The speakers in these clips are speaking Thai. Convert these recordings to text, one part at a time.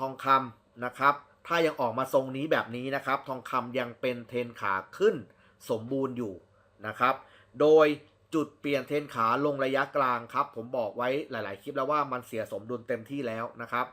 ทองคำนะครับ ถ้ายังออกมาทรงนี้แบบนี้นะครับ ทองคำยังเป็นเทนขาขึ้นสมบูรณ์อยู่นะครับ โดยจุดเปลี่ยนเทนขาลงระยะกลางครับ ผมบอกไว้หลาย ๆ คลิปแล้วว่ามันเสียสมดุลเต็มที่แล้วนะครับ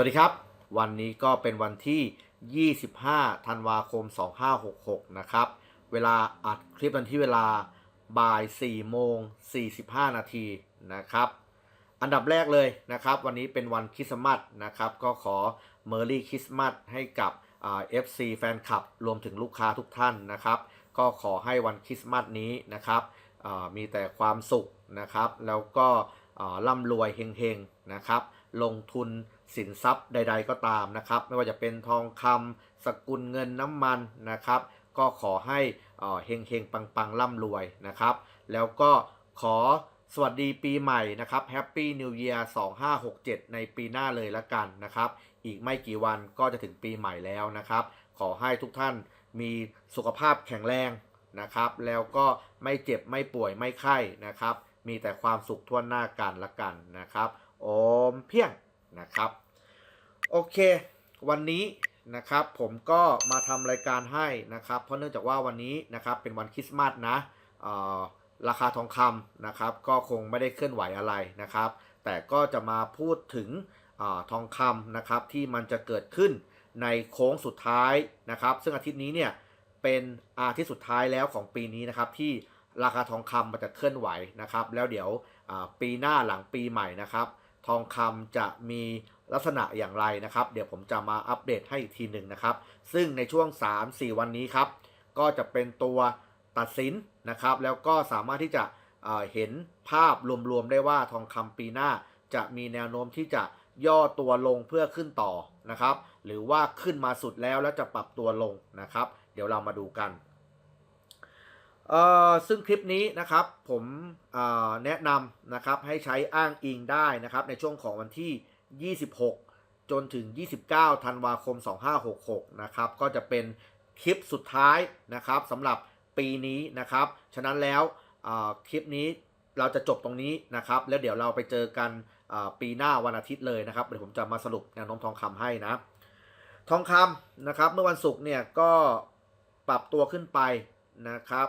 สวัสดีครับ วันนี้ก็เป็นวันที่ 25 ธันวาคม 2566 นะครับ เวลาอัดคลิปวันที่เวลาบ่าย4โมง 45 นาทีนะครับ อันดับแรกเลยนะครับ วันนี้เป็นวันคริสต์มาสนะครับ ก็ขอเมอรี่คริสต์มาสให้กับเอ่า FC แฟนคลับ รวมถึงลูกค้าทุกท่านนะครับ ก็ขอให้วันคริสต์มาสนี้นะครับมีแต่ความสุขนะครับ แล้วก็ ร่ำรวยเฮงๆนะครับ ลงทุนสินทรัพย์ใด ๆก็ตามนะครับ ไม่ว่าจะเป็นทองคำสกุลเงินน้ำมันนะครับ ก็ขอให้เฮงเฮงปังปังๆร่ำรวยนะครับ แล้วก็ขอสวัสดีปีใหม่นะครับ Happy New Year 2567 ในปีหน้าเลยละกันนะครับ อีกไม่กี่วันก็จะถึงปีใหม่แล้วนะครับ ขอให้ทุกท่านมีสุขภาพแข็งแรงนะครับ แล้วก็ไม่เจ็บไม่ป่วยไม่ไข้นะครับ มีแต่ความสุขทั่วหน้ากันละกันนะครับ โอมเพียงนะครับ โอเค วันนี้นะครับผมก็มาทำรายการให้นะครับ เพราะเนื่องจากว่าวันนี้นะครับเป็นวันคริสต์มาสนะราคาทองคำนะครับ ก็คงไม่ได้เคลื่อนไหวอะไรนะครับ แต่ก็จะมาพูดถึงอทองคำนะครับที่มันจะเกิดขึ้นในโค้งสุดท้ายนะครับ ซึ่งอาทิตย์นี้เนี่ยเป็นอาทิตย์สุดท้ายแล้วของปีนี้นะครับที่ ราคาทองคำมันจะเคลื่อนไหวนะครับ แล้วเดี๋ยวปีหน้าหลังปีใหม่นะครับ ทองคำจะมีลักษณะอย่างไรนะครับ เดี๋ยวผมจะมาอัปเดตให้อีกทีหนึ่งนะครับ ซึ่งในช่วง 3-4 วันนี้ครับ ก็จะเป็นตัวตัดสินนะครับ แล้วก็สามารถที่จะเเห็นภาพรวมๆได้ว่าทองคำปีหน้าจะมีแนวโน้มที่จะย่อตัวลงเพื่อขึ้นต่อนะครับ หรือว่าขึ้นมาสุดแล้วแล้วจะปรับตัวลงนะครับ เดี๋ยวเรามาดูกัน เอ่อซึ่งคลิปนี้นะครับผมแนะนำนะครับให้ใช้อ้างอิงได้นะครับในช่วงของวันที่ 26 จนถึง 29 ธันวาคม 2566 นะครับก็จะเป็นคลิปสุดท้ายนะครับสำหรับปีนี้นะครับ ฉะนั้นแล้วคลิปนี้เราจะจบตรงนี้นะครับ แล้วเดี๋ยวเราไปเจอกันปีหน้าวันอาทิตย์เลยนะครับเดี๋ยวผมจะมาสรุปแนวโน้มทองคำให้นะ ทองคำนะครับเมื่อวันศุกร์เนี่ยก็ปรับตัวขึ้นไปนะครับ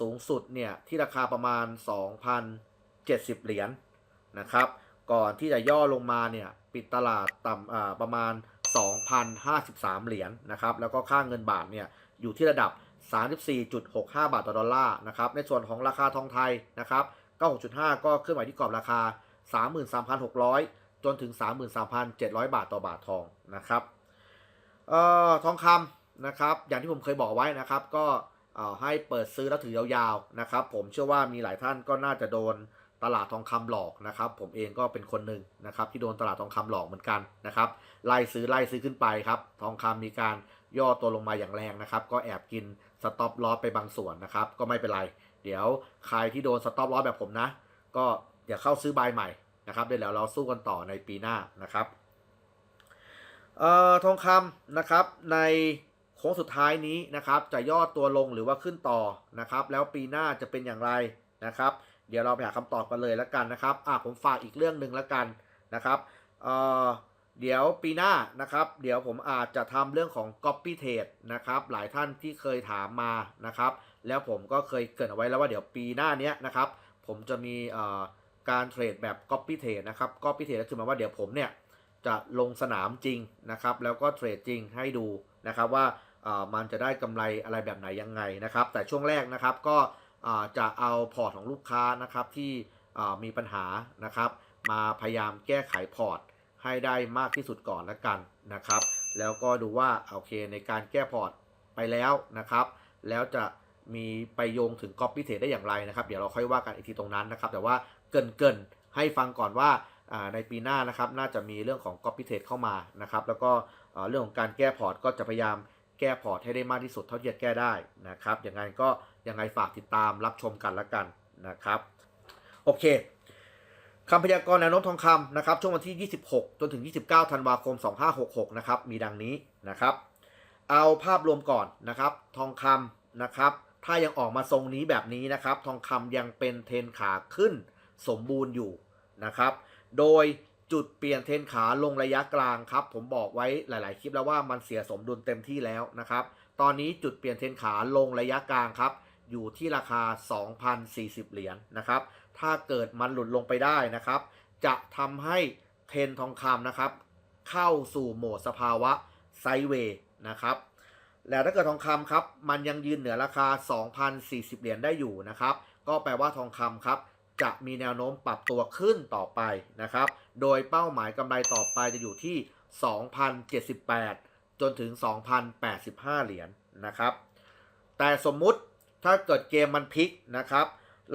สูงสุดเนี่ยที่ราคาประมาณ 2,070 เหรียญนะครับ ก่อนที่จะย่อลงมาเนี่ยปิดตลาดต่ำประมาณ 2,053 เหรียญนะครับ แล้วก็ค่าเงินบาทเนี่ยอยู่ที่ระดับ 34.65 บาทต่อดอลลาร์นะครับ ในส่วนของราคาทองไทยนะครับ 96.5 ก็เคลื่อนไหวที่กรอบราคา 33,600 จนถึง 33,700 บาทต่อบาททองนะครับออทองคำนะครับ อย่างที่ผมเคยบอกไว้นะครับ ก็ ให้เปิดซื้อแล้วถือยาวๆนะครับผมเชื่อว่ามีหลายท่านก็น่าจะโดนตลาดทองคำหลอกนะครับผมเองก็เป็นคนหนึ่งนะครับที่โดนตลาดทองคำหลอกเหมือนกันนะครับไล่ซื้อไล่ซื้อขึ้นไปครับทองคำมีการย่อตัวลงมาอย่างแรงนะครับก็แอบกินสต็อปลอสไปบางส่วนนะครับก็ไม่เป็นไร เดี๋ยวใครที่โดนสต็อปลอสแบบผมนะ ก็อย่าเข้าซื้อบายใหม่นะครับเดี๋ยวเราสู้กันต่อในปีหน้านะครับเอ่อทองคำนะครับใน โค้งสุดท้ายนี้นะครับจะย่อตัวลงหรือว่าขึ้นต่อนะครับ แล้วปีหน้าจะเป็นอย่างไรนะครับ เดี๋ยวเราไปหาคำตอบกันเลยแล้วกันนะครับอะผมฝากอีกเรื่องหนึ่งแล้วกันนะครับเอ่อเดี๋ยวปีหน้านะครับ เดี๋ยวผมอาจจะทำเรื่องของ copy trade นะครับ หลายท่านที่เคยถามมานะครับ แล้วผมก็เคยเกรินเอาไว้แล้วว่าเดี๋ยวปีหน้านี้นะครับ ผมจะมีเอ่อการเทรดแบบ copy trade นะครับ copy trade ก็คือหมายว่าเดี๋ยวผมเนี่ยจะลงสนามจริงนะครับ แล้วก็เทรดจริงให้ดูนะครับว่า มันจะได้กำไรอะไรแบบไหนยังไงนะครับ แต่ช่วงแรกนะครับก็จะเอาพอร์ตของลูกค้านะครับที่มีปัญหานะครับ มาพยายามแก้ไขพอร์ตให้ได้มากที่สุดก่อนละกันนะครับ แล้วก็ดูว่าโอเคในการแก้พอร์ตไปแล้วนะครับ แล้วจะมีไปโยงถึง Copy Trade ได้อย่างไรนะครับ เดี๋ยวเราค่อยว่ากันอีกทีตรงนั้นนะครับ แต่ว่าเกินเกินๆให้ฟังก่อนว่าในปีหน้านะครับน่าจะมีเรื่องของ copy trade เข้ามานะครับ แล้วก็เรื่องของการแก้พอร์ตก็จะพยายาม แก้พอร์ตให้ได้มากที่สุดเท่าที่จะแก้ได้นะครับอย่างไรก็ยังไงฝากติดตามรับชมกันละกันนะครับโอเคคำพยากรณ์แนวโน้มทองคำนะครับช่วงวันที่ 26 จนถึง 29 ธันวาคม 2566 นะครับ มีดังนี้นะครับ เอาภาพรวมก่อนนะครับ ทองคำนะครับ ถ้ายังออกมาทรงนี้แบบนี้นะครับ ทองคำยังเป็นเทรนขาขึ้นสมบูรณ์อยู่นะครับ โดย จุดเปลี่ยนเทนขาลงระยะกลางครับ ผมบอกไว้หลาย ๆ คลิปแล้วว่ามันเสียสมดุลเต็มที่แล้วนะครับ ตอนนี้จุดเปลี่ยนเทนขาลงระยะกลางครับ อยู่ที่ราคา 2,040 เหรียญนะครับ ถ้าเกิดมันหลุดลงไปได้นะครับ จะทำให้เทนทองคำนะครับ เข้าสู่โหมดสภาวะไซเวย์นะครับ แล้วถ้าเกิดทองคำครับ มันยังยืนเหนือราคา 2,040 เหรียญได้อยู่นะครับ ก็แปลว่าทองคำครับ จะมีแนวโน้มปรับตัวขึ้นต่อไปนะครับ โดยเป้าหมายกำไรต่อไปจะอยู่ที่ 2,078 จนถึง 2,085 เหรียญนะครับ แต่สมมุติถ้าเกิดเกมมันพลิกนะครับ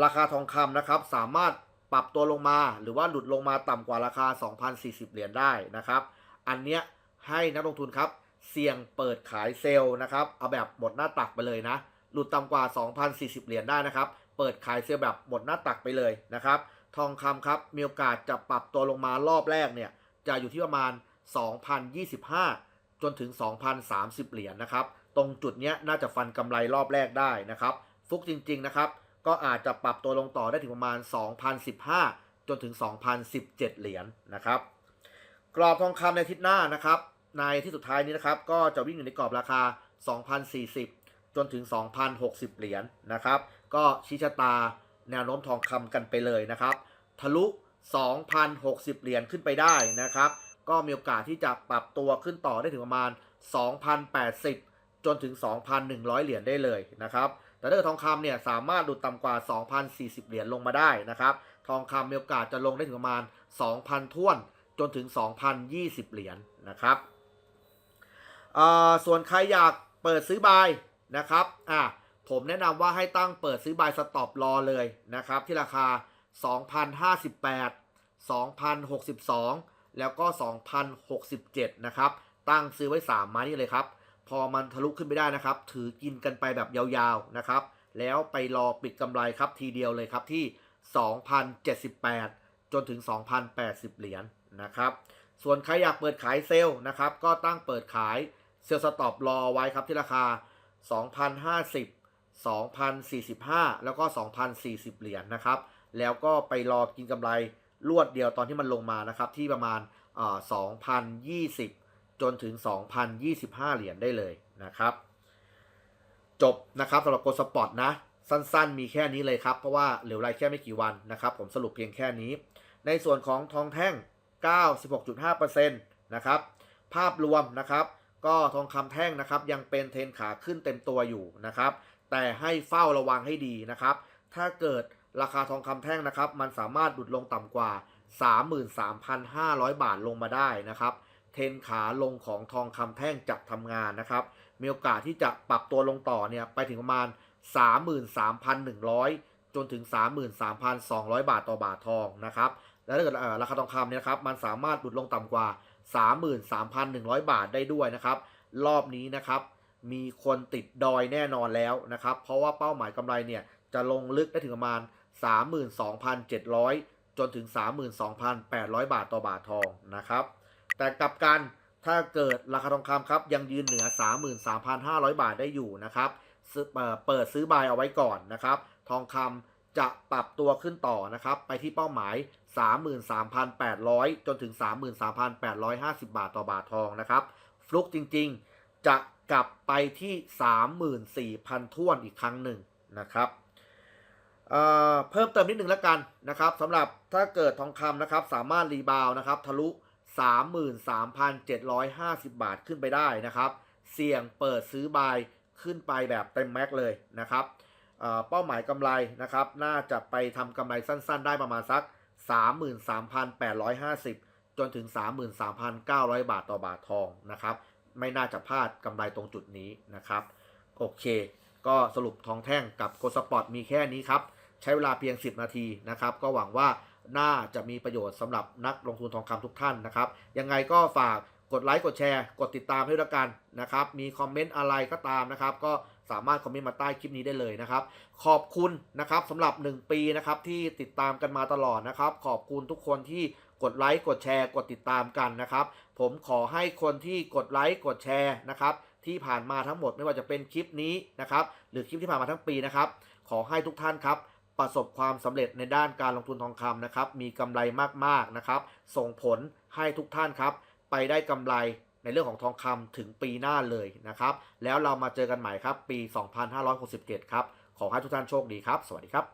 ราคาทองคำนะครับสามารถปรับตัวลงมา หรือว่าหลุดลงมาต่ำกว่าราคา 2,040 เหรียญได้นะครับ อันเนี้ยให้นักลงทุนครับ เสี่ยงเปิดขายเซลล์นะครับ เอาแบบหมดหน้าตักไปเลยนะ หลุดต่ำกว่า 2,040 เหรียญได้นะครับ เปิดขายเซลล์แบบหมดหน้าตักไปเลยนะครับ ทองคำครับมีโอกาสจะปรับตัวลงมารอบแรกเนี่ยจะอยู่ที่ประมาณ 2,025 จนถึง 2,030 เหรียญนะครับ ตรงจุดนี้น่าจะฟันกำไรรอบแรกได้นะครับ ฟุกจริงๆนะครับ ก็อาจจะปรับตัวลงต่อได้ถึงประมาณ 2,015 จนถึง 2,017 เหรียญนะครับ กรอบทองคำในทิศหน้านะครับ ในที่สุดท้ายนี้นะครับ ก็จะวิ่งอยู่ในกรอบราคา 2,040 จนถึง 2,060 เหรียญนะครับ ก็ชี้ชะตาแนวโน้มทองคำกันไปเลยนะครับ ทะลุ 2,060 เหรียญขึ้นไปได้นะครับ ก็มีโอกาสที่จะปรับตัวขึ้นต่อได้ถึงประมาณ 2,080 จนถึง 2,100 เหรียญได้เลยนะครับ แต่ถ้าเกิดทองคำเนี่ยสามารถหลุดต่ำกว่า 2,040 เหรียญลงมาได้นะครับ ทองคำมีโอกาสจะลงได้ถึงประมาณ 2,000ท้วนจนถึง 2,020 เหรียญนะครับอ่าส่วนใครอยากเปิดซื้อบายนะครับ อะ ผมแนะนำว่าให้ตั้งเปิดซื้อบายสต็อปรอเลยนะครับ ที่ราคา 2,058 2,062 แล้วก็ 2,067 นะครับ ตั้งซื้อไว้ 3 ไม้นี่เลยครับ พอมันทะลุขึ้นไปได้นะครับ ถือกินกันไปแบบยาวๆนะครับ แล้วไปรอปิดกำไรครับทีเดียวเลยครับที่ 2,078 จนถึง 2,080 เหรียญนะครับ ส่วนใครอยากเปิดขายเซลล์นะครับ ก็ตั้งเปิดขายเซลล์สต็อปรอไว้ครับที่ราคา 2,050 2,045 แล้วก็ 2,040 เหรียญนะครับ แล้วก็ไปรอกินกำไรรวดเดียวตอนที่มันลงมานะครับ ที่ประมาณเอ่อ2,020 จนถึง 2,025 เหรียญได้เลยนะครับ จบนะครับสำหรับโกลสปอร์ตนะ สั้นๆ มีแค่นี้เลยครับ เพราะว่าเหลือเวลแค่ไม่กี่วันนะครับ ผมสรุปเพียงแค่นี้ ในส่วนของทองแท่ง 96.5%นะครับ ภาพรวมนะครับ ก็ทองคำแท่งนะครับยังเป็นเทรนขาขึ้นเต็มตัวอยู่นะครับ แต่ให้เฝ้าระวังให้ดีนะครับ ถ้าเกิดราคาทองคำแท่งนะครับ มันสามารถดุดลงต่ำกว่า 33,500 บาทลงมาได้นะครับ เทนขาลงของทองคำแท่งจะทำงานนะครับ มีโอกาสที่จะปรับตัวลงต่อเนี่ยไปถึงประมาณ 33,100 จนถึง 33,200 บาทต่อบาททองนะครับ แล้วถ้าเกิดราคาทองคำเนี่ยนะครับ มันสามารถดุดลงต่ำกว่า 33,100 บาทได้ด้วยนะครับ รอบนี้นะครับ มีคนติดดอยแน่นอนแล้วนะครับ เพราะว่าเป้าหมายกำไรเนี่ยจะลงลึกได้ถึงประมาณ 32,700 จนถึง 32,800 บาทต่อบาททองนะครับ แต่กลับกันถ้าเกิดราคาทองคำครับ ยังยืนเหนือ 33,500 บาทได้อยู่นะครับเอ่อเปิดซื้อบายเอาไว้ก่อนนะครับ ทองคำจะปรับตัวขึ้นต่อนะครับ ไปที่เป้าหมาย 33,800 จนถึง 33,850 บาทต่อบาททองนะครับ ฟลุกจริงๆ จะ กลับไปที่ 34,000ท้วนอีกครั้งหนึ่งนะครับเอ่อเพิ่มเติมนิดหนึ่งแล้วกันนะครับสำหรับถ้าเกิดทองคำนะครับสามารถรีบาวนะครับทะลุ 33,750 บาทขึ้นไปได้นะครับ เสี่ยงเปิดซื้อบายขึ้นไปแบบเต็มแม็กเลยนะครับเอ่อเป้าหมายกำไรนะครับน่าจะไปทำกำไรสั้นๆ ได้ประมาณสัก 33,850 จนถึง 33,900 บาทต่อบาททองนะครับ ไม่น่าจะพลาดกำไรตรงจุดนี้นะครับ โอเค ก็สรุปทองแท่งกับโกลสปอร์ตมีแค่นี้ครับ ใช้เวลาเพียง 10 นาทีนะครับ ก็หวังว่าน่าจะมีประโยชน์สำหรับนักลงทุนทองคำทุกท่านนะครับ ยังไงก็ฝากกดไลค์กดแชร์ กดติดตามให้ด้วยกันนะครับ มีคอมเมนต์อะไรก็ตามนะครับ ก็สามารถคอมเมนต์มาใต้คลิปนี้ได้เลยนะครับ ขอบคุณนะครับสำหรับ 1 ปีนะครับที่ติดตามกันมาตลอดนะครับ ขอบคุณทุกคนที่ กดไลค์กดแชร์กดติดตามกันนะครับ ผมขอให้คนที่กดไลค์กดแชร์นะครับที่ผ่านมาทั้งหมดไม่ว่าจะเป็นคลิปนี้นะครับหรือคลิปที่ผ่านมาทั้งปีนะครับ ขอให้ทุกท่านครับประสบความสำเร็จในด้านการลงทุนทองคำนะครับ มีกำไรมากๆนะครับ ส่งผลให้ทุกท่านครับ ไปได้กำไรในเรื่องของทองคำถึงปีหน้าเลยนะครับ แล้วเรามาเจอกันใหม่ครับ ปี 2567 ครับ ขอให้ทุกท่านโชคดีครับ สวัสดีครับ